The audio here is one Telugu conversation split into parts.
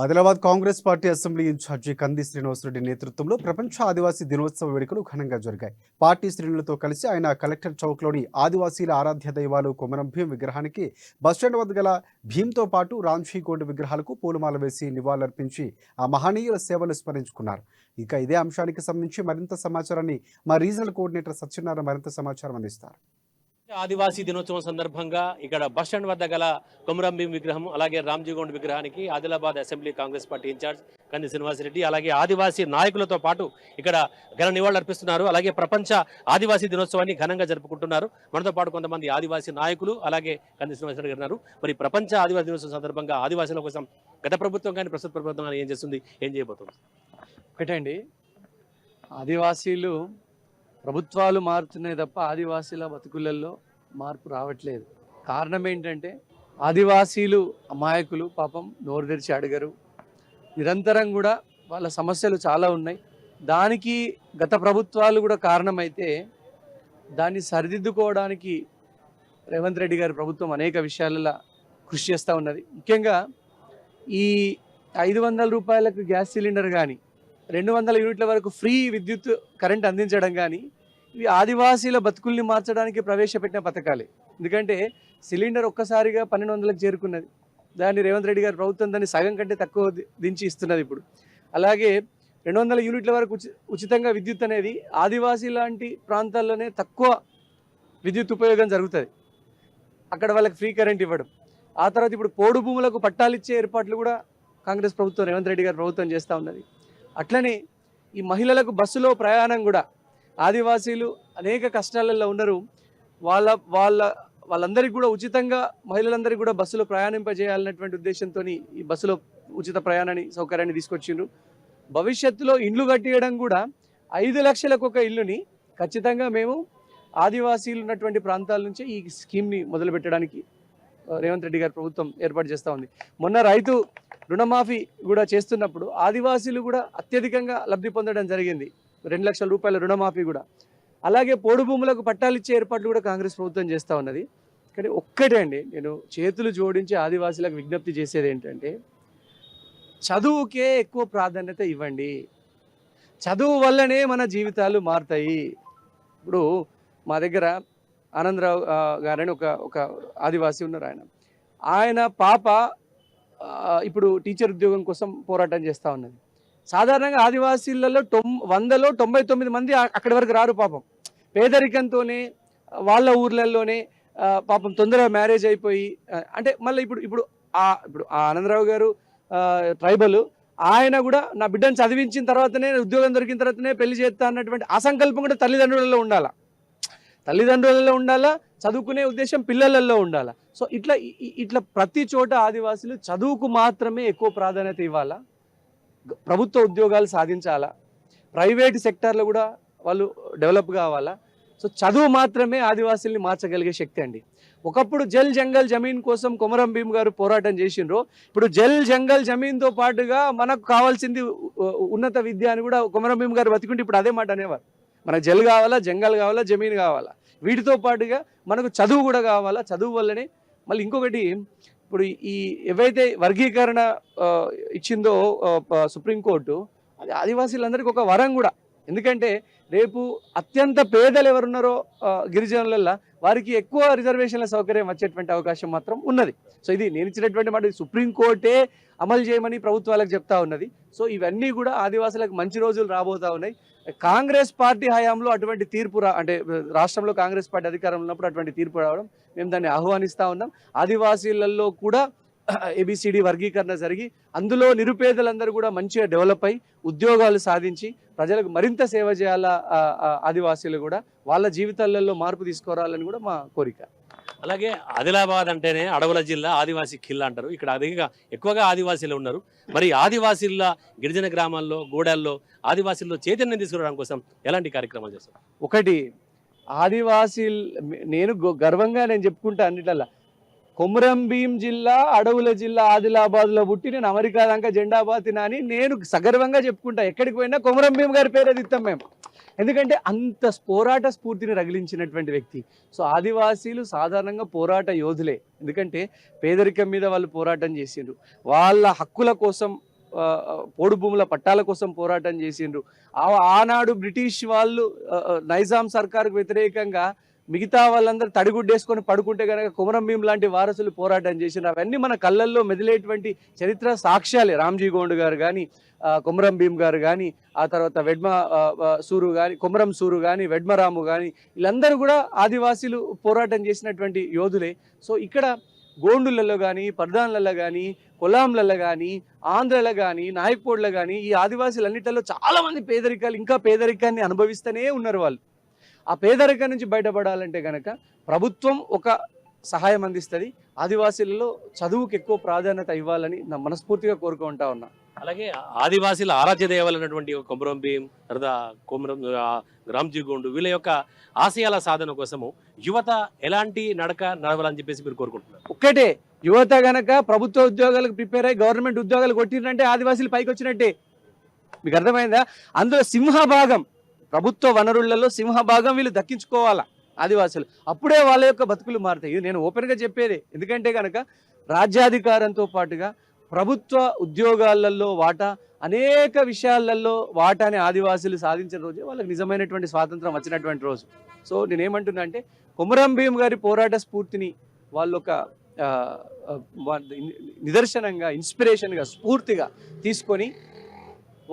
Adilabad Congress party assembly in charge Kandi Srinivasa Reddy నేతృత్వంలో ప్రపంచ ఆదివాసీ దినోత్సవ వేడుకలు ఘనంగా జరిగాయి. పార్టీ శ్రేణులతో కలిసి ఆయన కలెక్టర్ చౌక్లోని ఆదివాసీల ఆరాధ్య దైవాలు కొమరం భీం విగ్రహానికి బస్టాండ్ వద్ద గల భీంతో పాటు రాంజీగోండ్ విగ్రహాలకు పూలమాల వేసి నివాళులర్పించి ఆ మహనీయుల సేవలు స్మరించుకున్నారు. ఇక ఇదే అంశానికి సంబంధించి మరింత సమాచారాన్ని మా రీజనల్ కోఆర్డినేటర్ సత్యనారాయణ మరింత సమాచారం అందిస్తారు. ఆదివాసీ దినోత్సవం సందర్భంగా ఇక్కడ బస్ స్టాండ్ వద్ద గల కొమరంభీం విగ్రహం అలాగే రామ్జీగౌండ్ విగ్రహానికి Adilabad assembly Congress party in charge Kandi Srinivasa Reddy అలాగే ఆదివాసీ నాయకులతో పాటు ఇక్కడ ఘన నివాళులు అర్పిస్తున్నారు. అలాగే ప్రపంచ ఆదివాసీ దినోత్సవాన్ని ఘనంగా జరుపుకుంటున్నారు. మనతో పాటు కొంతమంది ఆదివాసీ నాయకులు అలాగే కంది శ్రీనివాసరెడ్డి గారు మరి ప్రపంచ ఆదివాసీ దినోత్సవం సందర్భంగా ఆదివాసీల కోసం గత ప్రభుత్వం కానీ ప్రస్తుత ప్రభుత్వం కానీ ఏం చేస్తుంది? ఏం చేయబోతుంది? ఒకటండి ఆదివాసీలు ప్రభుత్వాలు మారుతున్నాయి తప్ప ఆదివాసీల బతుకులలో మార్పు రావట్లేదు. కారణం ఏంటంటే ఆదివాసీలు అమాయకులు పాపం నోరు తెరిచి అడగరు. నిరంతరం కూడా వాళ్ళ సమస్యలు చాలా ఉన్నాయి. దానికి గత ప్రభుత్వాలు కూడా కారణమైతే దాన్ని సరిదిద్దుకోవడానికి రేవంత్ రెడ్డి గారి ప్రభుత్వం అనేక విషయాలలో కృషి చేస్తూ ఉన్నది. ముఖ్యంగా ఈ ఐదు వందల రూపాయలకు గ్యాస్ సిలిండర్ కానీ రెండు వందల యూనిట్ల వరకు ఫ్రీ విద్యుత్ కరెంట్ అందించడం కానీ ఇవి ఆదివాసీల బతుకుల్ని మార్చడానికి ప్రవేశపెట్టిన పథకాలే. ఎందుకంటే సిలిండర్ ఒక్కసారిగా పన్నెండు వందలకు చేరుకున్నది. దాన్ని రేవంత్ రెడ్డి గారి ప్రభుత్వం దాన్ని సగం కంటే తక్కువ దించి ఇస్తున్నది ఇప్పుడు. అలాగే రెండు వందల యూనిట్ల వరకు ఉచితంగా విద్యుత్ అనేది ఆదివాసీ లాంటి ప్రాంతాల్లోనే తక్కువ విద్యుత్ ఉపయోగం జరుగుతుంది. అక్కడ వాళ్ళకి ఫ్రీ కరెంట్ ఇవ్వడం. ఆ తర్వాత ఇప్పుడు పోడు భూములకు పట్టాలిచ్చే ఏర్పాట్లు కూడా కాంగ్రెస్ ప్రభుత్వం రేవంత్ రెడ్డి గారి ప్రభుత్వం చేస్తూ ఉన్నది. అట్లనే ఈ మహిళలకు బస్సులో ప్రయాణం కూడా ఆదివాసీలు అనేక కష్టాలలో ఉన్నారు. వాళ్ళ వాళ్ళ వాళ్ళందరికీ కూడా ఉచితంగా మహిళలందరికీ కూడా బస్సులో ప్రయాణింపజేయాలన్నటువంటి ఉద్దేశంతో ఈ బస్సులో ఉచిత ప్రయాణాన్ని సౌకర్యాన్ని తీసుకొచ్చిండ్రు. భవిష్యత్తులో ఇండ్లు కట్టియడం కూడా ఐదు లక్షలకు ఒక ఇల్లుని ఖచ్చితంగా మేము ఆదివాసీలు ఉన్నటువంటి ప్రాంతాల నుంచి ఈ స్కీమ్ని మొదలుపెట్టడానికి రేవంత్ రెడ్డి గారి ప్రభుత్వం ఏర్పాటు చేస్తూ ఉంది. మొన్న రైతు రుణమాఫీ కూడా చేస్తున్నప్పుడు ఆదివాసీలు కూడా అత్యధికంగా లబ్ధి పొందడం జరిగింది. రెండు లక్షల రూపాయల రుణమాఫీ కూడా. అలాగే పోడు భూములకు పట్టాలు ఇచ్చే ఏర్పాట్లు కూడా కాంగ్రెస్ ప్రభుత్వం చేస్తూ ఉన్నది. కానీ ఒక్కటే అండి నేను చేతులు జోడించి ఆదివాసీలకు విజ్ఞప్తి చేసేది ఏంటంటే చదువుకే ఎక్కువ ప్రాధాన్యత ఇవ్వండి. చదువు వల్లనే మన జీవితాలు మారుతాయి. ఇప్పుడు మా దగ్గర ఆనందరావు గారని ఒక ఒక ఆదివాసీ ఉన్నారు ఆయన. ఆయన పాప ఇప్పుడు టీచర్ ఉద్యోగం కోసం పోరాటం చేస్తూ ఉన్నది. సాధారణంగా ఆదివాసీలలో తొమ్ వందలో తొంభై తొమ్మిది మంది అక్కడి వరకు రారు పాపం. పేదరికంతోనే వాళ్ళ ఊర్లలోనే పాపం తొందరగా మ్యారేజ్ అయిపోయి అంటే మళ్ళీ ఇప్పుడు ఇప్పుడు ఆ ఇప్పుడు ఆ ఆనందరావు గారు ట్రైబల్ ఆయన కూడా నా బిడ్డను చదివించిన తర్వాతనే ఉద్యోగం దొరికిన తర్వాతనే పెళ్ళి చేస్తా అన్నటువంటి ఆ సంకల్పం కూడా తల్లిదండ్రులలో ఉండాలా? తల్లిదండ్రులలో ఉండాలా? చదువుకునే ఉద్దేశం పిల్లలలో ఉండాలా? సో ఇట్లా ఇట్లా ప్రతి చోట ఆదివాసీలు చదువుకు మాత్రమే ఎక్కువ ప్రాధాన్యత ఇవ్వాలా? ప్రభుత్వ ఉద్యోగాలు సాధించాలా? ప్రైవేట్ సెక్టార్లో కూడా వాళ్ళు డెవలప్ కావాలా? సో చదువు మాత్రమే ఆదివాసుల్ని మార్చగలిగే శక్తి అండి. ఒకప్పుడు జల్ జంగల్ జమీన్ కోసం కొమరం భీమ్ గారు పోరాటం చేసిండ్రు. ఇప్పుడు జల్ జంగల్ జమీన్తో పాటుగా మనకు కావాల్సింది ఉన్నత విద్య అని కూడా కొమరం భీమ్ గారు బతికుంటే ఇప్పుడు అదే మాట అనేవారు. మనకు జల్ కావాలా జంగల్ కావాలా జమీన్ కావాలా? వీటితో పాటుగా మనకు చదువు కూడా కావాలా? చదువు వల్లనే మళ్ళీ ఇంకొకటి ఇప్పుడు ఈ ఏవైతే వర్గీకరణ ఇచ్చిందో సుప్రీంకోర్టు అది ఆదివాసీలందరికీ ఒక వరం కూడా. ఎందుకంటే రేపు అత్యంత పేదలు ఎవరున్నారో గిరిజనులల్లో వారికి ఎక్కువ రిజర్వేషన్ల సౌకర్యం వచ్చేటువంటి అవకాశం మాత్రం ఉన్నది. సో ఇది నేను ఇచ్చినటువంటి మాట సుప్రీంకోర్టే అమలు చేయమని ప్రభుత్వాలకు చెప్తా ఉన్నది. సో ఇవన్నీ కూడా ఆదివాసులకు మంచి రోజులు రాబోతా ఉన్నాయి. కాంగ్రెస్ పార్టీ హయాంలో అటువంటి తీర్పు రా అంటే రాష్ట్రంలో కాంగ్రెస్ పార్టీ అధికారంలో ఉన్నప్పుడు అటువంటి తీర్పు రావడం మేము దాన్ని ఆహ్వానిస్తూ ఉన్నాం. ఆదివాసీలలో కూడా ఏబిసిడి వర్గీకరణ జరిగి అందులో నిరుపేదలందరూ కూడా మంచిగా డెవలప్ అయి ఉద్యోగాలు సాధించి ప్రజలకు మరింత సేవ చేయాలా ఆదివాసీలు కూడా వాళ్ళ జీవితాలలో మార్పు తీసుకురావాలని కూడా మా కోరిక. అలాగే ఆదిలాబాద్ అంటేనే అడవుల జిల్లా ఆదివాసీ ఖిల్లా అంటారు. ఇక్కడ అధికంగా ఎక్కువగా ఆదివాసీలు ఉన్నారు. మరి ఆదివాసీల గిరిజన గ్రామాల్లో గూడెల్లో ఆదివాసీల్లో చైతన్యం తీసుకురావడం కోసం ఎలాంటి కార్యక్రమాలు చేస్తారు? ఒకటి ఆదివాసీ నేను గర్వంగా నేను చెప్పుకుంటా అన్నిట్లల్లా. కొమురం భీం జిల్లా అడవుల జిల్లా ఆదిలాబాద్లో పుట్టి నేను అమెరికా దాకా జెండా బాతినా అని నేను సగర్వంగా చెప్పుకుంటా. ఎక్కడికి పోయినా కొమురం భీం గారి పేరే దిత్తాం మేము. ఎందుకంటే అంత పోరాట స్ఫూర్తిని రగిలించినటువంటి వ్యక్తి. సో ఆదివాసీలు సాధారణంగా పోరాట యోధులే. ఎందుకంటే పేదరికం మీద వాళ్ళు పోరాటం చేసిండ్రు. వాళ్ళ హక్కుల కోసం పోడుభూముల పోడు భూముల పట్టాల కోసం పోరాటం చేసిండ్రు. ఆ ఆనాడు బ్రిటిష్ వాళ్ళు నైజాం సర్కార్కు వ్యతిరేకంగా మిగతా వాళ్ళందరూ తడిగుడ్డేసుకొని పడుకుంటే కనుక కొమరం భీం లాంటి వారసులు పోరాటం చేసిన అవన్నీ మన కళ్ళల్లో మెదిలేటువంటి చరిత్ర సాక్ష్యాలే. రామ్జీ గోండ్ గారు కానీ కొమరం భీం గారు కానీ ఆ తర్వాత వెడ్మ సూరు కానీ కొమరం సూరు కానీ వెడ్మరాము కానీ వీళ్ళందరూ కూడా ఆదివాసీలు పోరాటం చేసినటువంటి యోధులే. సో ఇక్కడ గోండులలో కానీ పర్దాన్లలో కానీ కొలాంలలో కానీ ఆంధ్రలో కానీ నాయక్పూడ్లో కానీ ఈ ఆదివాసీలన్నిటిలో చాలా మంది పేదరికాలు ఇంకా పేదరికాన్ని అనుభవిస్తూనే ఉన్నారు వాళ్ళు. ఆ పేదరికం నుంచి బయటపడాలంటే కనుక ప్రభుత్వం ఒక సహాయం అందిస్తుంది. ఆదివాసీలలో చదువుకి ఎక్కువ ప్రాధాన్యత ఇవ్వాలని నా మనస్ఫూర్తిగా కోరుకుంటా ఉన్నా. అలాగే ఆదివాసీల ఆరాధ్య దేవాలైనటువంటి కొమరం భీం తర్వాత కొమరం ఆ, రామ్జీ గోండు వీళ్ళ యొక్క ఆశయాల సాధన కోసము యువత ఎలాంటి నడక నడవాలని చెప్పేసి మీరు కోరుకుంటున్నారు? ఒక్కటే యువత గనక ప్రభుత్వ ఉద్యోగాలకు ప్రిపేర్ అయ్యి గవర్నమెంట్ ఉద్యోగాలు కొట్టిరంటే ఆదివాసీలు పైకి వచ్చినట్టే మీకు అర్థమైందా? అందులో సింహభాగం ప్రభుత్వ వనరులలో సింహభాగం వీళ్ళు దక్కించుకోవాలా ఆదివాసులు. అప్పుడే వాళ్ళ యొక్క బతుకులు మారుతాయి. ఇది నేను ఓపెన్గా చెప్పేదే. ఎందుకంటే కనుక రాజ్యాధికారంతో పాటుగా ప్రభుత్వ ఉద్యోగాలలో వాటా అనేక విషయాలలో వాటాని ఆదివాసులు సాధించిన రోజే వాళ్ళకి నిజమైనటువంటి స్వాతంత్రం వచ్చినటువంటి రోజు. సో నేనేమంటున్నా అంటే కొమరం భీం గారి పోరాట స్ఫూర్తిని వాళ్ళు ఒక నిదర్శనంగా ఇన్స్పిరేషన్గా స్ఫూర్తిగా తీసుకొని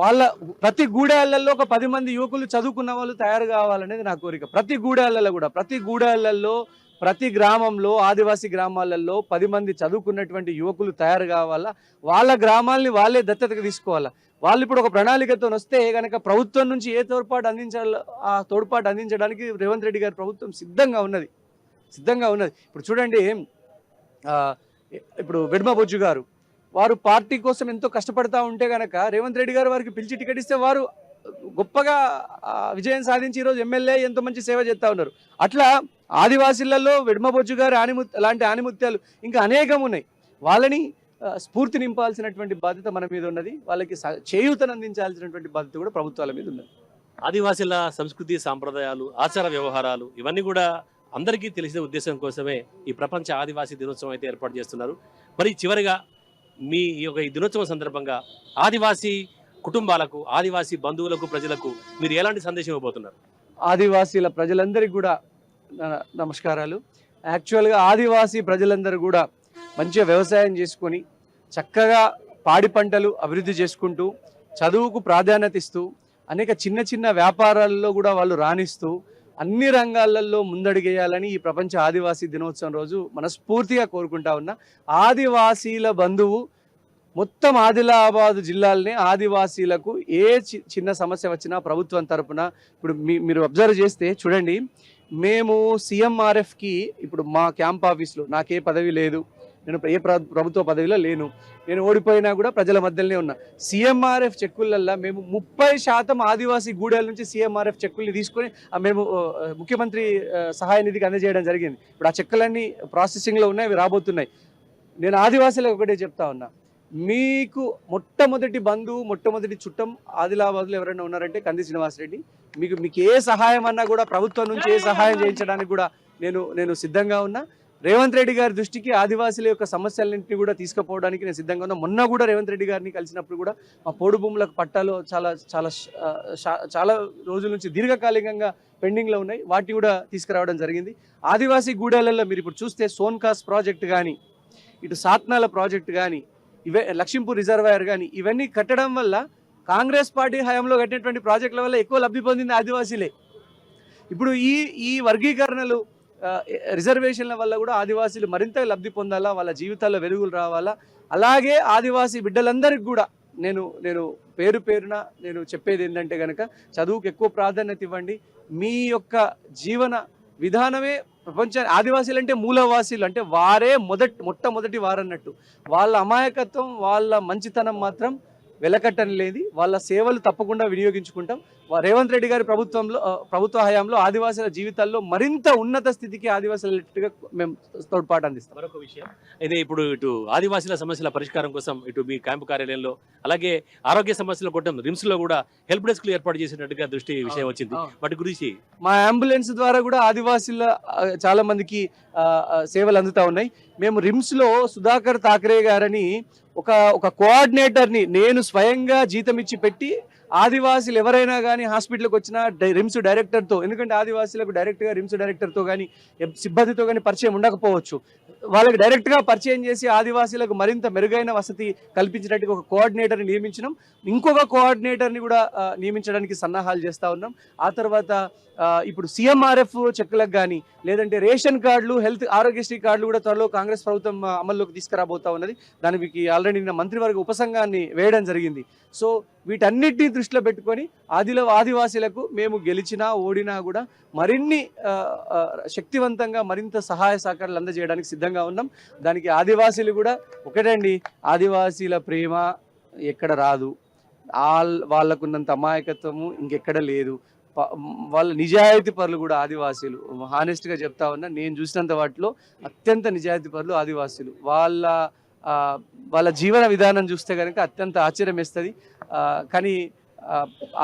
వాళ్ళ ప్రతి గూడాలలో ఒక పది మంది యువకులు చదువుకున్న వాళ్ళు తయారు కావాలనేది నా కోరిక. ప్రతి గూడాలలో కూడా ప్రతి గూడాలలో ప్రతి గ్రామంలో ఆదివాసీ గ్రామాలలో పది మంది చదువుకున్నటువంటి యువకులు తయారు కావాలా? వాళ్ళ గ్రామాల్ని వాళ్ళే దత్తతకు తీసుకోవాలా? వాళ్ళు ఇప్పుడు ఒక ప్రణాళికతో వస్తే కనుక ప్రభుత్వం నుంచి ఏ తోడ్పాటు అందించాలో ఆ తోడ్పాటు అందించడానికి రేవంత్ రెడ్డి గారి ప్రభుత్వం సిద్ధంగా ఉన్నది. సిద్ధంగా ఉన్నది. ఇప్పుడు చూడండి ఇప్పుడు వెడ్మ బొజ్జు గారు వారు పార్టీ కోసం ఎంతో కష్టపడతా ఉంటే గనక రేవంత్ రెడ్డి గారు వారికి పిలిచి టికెట్ ఇస్తే వారు గొప్పగా విజయం సాధించి ఈరోజు ఎమ్మెల్యే ఎంతో మంచి సేవ చేస్తూ ఉన్నారు. అట్లా ఆదివాసీలలో వెడ్మబొజ్జు గారు ఆనిము లాంటి ఆనిముత్యాలు ఇంకా అనేకం ఉన్నాయి. వాళ్ళని స్ఫూర్తి నింపాల్సినటువంటి బాధ్యత మన మీద ఉన్నది. వాళ్ళకి చేయూతను అందించాల్సినటువంటి బాధ్యత కూడా ప్రభుత్వాల మీద ఉన్నది. ఆదివాసీల సంస్కృతి సాంప్రదాయాలు ఆచార వ్యవహారాలు ఇవన్నీ కూడా అందరికీ తెలిసిన ఉద్దేశం కోసమే ఈ ప్రపంచ ఆదివాసీ దినోత్సవం అయితే ఏర్పాటు చేస్తున్నారు. మరి చివరిగా మీ ఈ యొక్క ఈ దినోత్సవం సందర్భంగా ఆదివాసీ కుటుంబాలకు ఆదివాసీ బంధువులకు ప్రజలకు మీరు ఎలాంటి సందేశం ఇవ్వబోతున్నారు? ఆదివాసీల ప్రజలందరికీ కూడా నమస్కారాలు. యాక్చువల్గా ఆదివాసీ ప్రజలందరూ కూడా మంచిగా వ్యవసాయం చేసుకొని చక్కగా పాడి పంటలు అభివృద్ధి చేసుకుంటూ చదువుకు ప్రాధాన్యత ఇస్తూ అనేక చిన్న చిన్న వ్యాపారాల్లో కూడా వాళ్ళు రాణిస్తూ అన్ని రంగాలలో ముందడుగేయాలని ఈ ప్రపంచ ఆదివాసీ దినోత్సవం రోజు మనస్ఫూర్తిగా కోరుకుంటా ఉన్నా. ఆదివాసీల బంధువు మొత్తం ఆదిలాబాద్ జిల్లాలనే ఆదివాసీలకు ఏ చి- చిన్న సమస్య వచ్చినా ప్రభుత్వం తరపున ఇప్పుడు మీ- మీరు అబ్జర్వ్ చేస్తే చూడండి మేము సీఎంఆర్ఎఫ్కి ఇప్పుడు మా క్యాంప్ ఆఫీస్లో నాకే పదవి లేదు. నేను ఏ ప్రభుత్వ పదవిలో లేను. నేను ఓడిపోయినా కూడా ప్రజల మధ్యలోనే ఉన్నా. సీఎంఆర్ఎఫ్ చెక్కులల్లో మేము ముప్పై శాతం ఆదివాసీ గూడెల నుంచి సీఎంఆర్ఎఫ్ చెక్కుల్ని తీసుకొని మేము ముఖ్యమంత్రి సహాయ నిధికి అందజేయడం జరిగింది. ఇప్పుడు ఆ చెక్కులన్నీ ప్రాసెసింగ్లో ఉన్నాయి అవి రాబోతున్నాయి. నేను ఆదివాసీలకు ఒకటే చెప్తా ఉన్నా. మీకు మొట్టమొదటి బంధువు మొట్టమొదటి చుట్టం ఆదిలాబాద్లో ఎవరైనా ఉన్నారంటే కంది శ్రీనివాసరెడ్డి. మీకు మీకు ఏ సహాయం అన్నా కూడా ప్రభుత్వం నుంచి ఏ సహాయం చేయించడానికి కూడా నేను నేను సిద్ధంగా ఉన్నా. రేవంత్ రెడ్డి గారి దృష్టికి ఆదివాసుల యొక్క సమస్యలన్నింటినీ కూడా తీసుకుపోవడానికి నేను సిద్ధంగా ఉన్నా. మొన్న కూడా రేవంత్ రెడ్డి గారిని కలిసినప్పుడు కూడా మా పోడు భూములకు పట్టాలు చాలా చాలా చాలా రోజుల నుంచి దీర్ఘకాలికంగా పెండింగ్లో ఉన్నాయి. వాటిని కూడా తీసుకురావడం జరిగింది. ఆదివాసీ గూడాలలో మీరు ఇప్పుడు చూస్తే సోన్కాస్ ప్రాజెక్ట్ కానీ ఇటు సాత్నాల ప్రాజెక్ట్ కానీ ఇవే లక్ష్మీపూర్ రిజర్వాయర్ కానీ ఇవన్నీ కట్టడం వల్ల కాంగ్రెస్ పార్టీ హయాంలో కట్టినటువంటి ప్రాజెక్టుల వల్ల ఎక్కువ లబ్ధి పొందింది ఆదివాసీలే. ఇప్పుడు ఈ ఈ వర్గీకరణలు రిజర్వేషన్ల వల్ల కూడా ఆదివాసీలు మరింత లబ్ధి పొందాలా వాళ్ళ జీవితాల్లో వెలుగులు రావాలా? అలాగే ఆదివాసీ బిడ్డలందరికీ కూడా నేను నేను పేరు పేరున నేను చెప్పేది ఏంటంటే కనుక చదువుకు ఎక్కువ ప్రాధాన్యత ఇవ్వండి. మీ యొక్క జీవన విధానమే ప్రపంచ ఆదివాసీలు అంటే మూలవాసీలు అంటే వారే మొదటి మొట్టమొదటి వారన్నట్టు. వాళ్ళ అమాయకత్వం వాళ్ళ మంచితనం మాత్రం వెలకట్టని లేని వాళ్ళ సేవలు తప్పకుండా వినియోగించుకుంటాం. రేవంత్ రెడ్డి గారి ప్రభుత్వంలో ప్రభుత్వ హయాంలో ఆదివాసుల జీవితాల్లో మరింత ఉన్నత స్థితికి ఆదివాసులుగా మేము తోడ్పాటు అందిస్తాం. మరొక విషయం. ఇది ఇప్పుడు ఇటు ఆదివాసీల సమస్యల పరిష్కారం కోసం ఇటు మీ క్యాంపు కార్యాలయంలో అలాగే ఆరోగ్య సమస్యల కోసం రిమ్స్లో కూడా హెల్ప్ డెస్క్ ఏర్పాటు చేసినట్టుగా దృష్టి విషయం వచ్చింది. వాటి గురించి? మా అంబులెన్స్ ద్వారా కూడా ఆదివాసీల చాలా మందికి సేవలు అందుతా ఉన్నాయి. మేము రిమ్స్లో సుధాకర్ థాకరే గారని ఒక ఒక కోఆర్డినేటర్ని నేను స్వయంగా జీతం ఇచ్చి పెట్టి ఆదివాసీలు ఎవరైనా కానీ హాస్పిటల్కి వచ్చినా రిమ్స్ డైరెక్టర్తో ఎందుకంటే ఆదివాసీలకు డైరెక్ట్గా రిమ్స్ డైరెక్టర్తో కానీ సిబ్బందితో కానీ పరిచయం ఉండకపోవచ్చు. వాళ్ళకి డైరెక్ట్గా పరిచయం చేసి ఆదివాసీలకు మరింత మెరుగైన వసతి కల్పించడానికి ఒక కోఆర్డినేటర్ని నియమించినాం ఇంకొక కోఆర్డినేటర్ని కూడా నియమించడానికి సన్నాహాలు చేస్తూ ఉన్నాం. ఆ తర్వాత ఇప్పుడు సీఎంఆర్ఎఫ్ చెక్కులకు కానీ లేదంటే రేషన్ కార్డులు హెల్త్ ఆరోగ్యశ్రీ కార్డులు కూడా త్వరలో కాంగ్రెస్ ప్రభుత్వం అమల్లోకి తీసుకురాబోతా ఉన్నది. దానికి ఆల్రెడీ నిన్న మంత్రివర్గ ఉపసంఘాన్ని వేయడం జరిగింది. సో వీటన్నిటిని దృష్టిలో పెట్టుకొని ఆదిల ఆదివాసీలకు మేము గెలిచినా ఓడినా కూడా మరిన్ని శక్తివంతంగా మరింత సహాయ సహకారాలు అందజేయడానికి సిద్ధంగా ఉన్నాం. దానికి ఆదివాసీలు కూడా ఒకటండి ఆదివాసీల ప్రేమ ఎక్కడ రాదు. వాళ్ళకున్నంత అమాయకత్వము ఇంకెక్కడ లేదు. వాళ్ళ నిజాయితీ పరులు కూడా ఆదివాసీలు. హానెస్ట్గా చెప్తా ఉన్నా నేను చూసినంత వాటిలో అత్యంత నిజాయితీ పరులు ఆదివాసీలు. వాళ్ళ వాళ్ళ జీవన విధానం చూస్తే కనుక అత్యంత ఆశ్చర్యం వేస్తుంది కానీ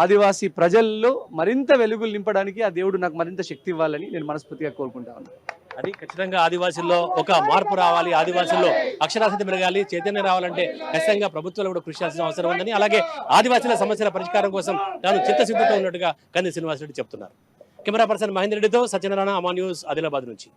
ఆదివాసీ ప్రజల్లో మరింత వెలుగులు నింపడానికి ఆ దేవుడు నాకు మరింత శక్తి ఇవ్వాలని నేను మనస్ఫూర్తిగా కోరుకుంటా ఉన్నాను అది ఖచ్చితంగా ఆదివాసీల్లో ఒక మార్పు రావాలి. ఆదివాసుల్లో అక్షరాస్యత పెరగాలి చైతన్యం రావాలంటే ఖచ్చితంగా ప్రభుత్వాలు కూడా కృషి చేయాల్సిన అవసరం ఉందని అలాగే ఆదివాసీల సమస్యల పరిష్కారం కోసం తాను చిత్తశుద్ధితో ఉన్నట్టుగా కంది శ్రీనివాసరెడ్డి చెప్తున్నారు. కెమెరా పర్సన్ మహేందర్ రెడ్డితో సత్యనారాయణ అమా న్యూస్ ఆదిలాబాద్ నుంచి.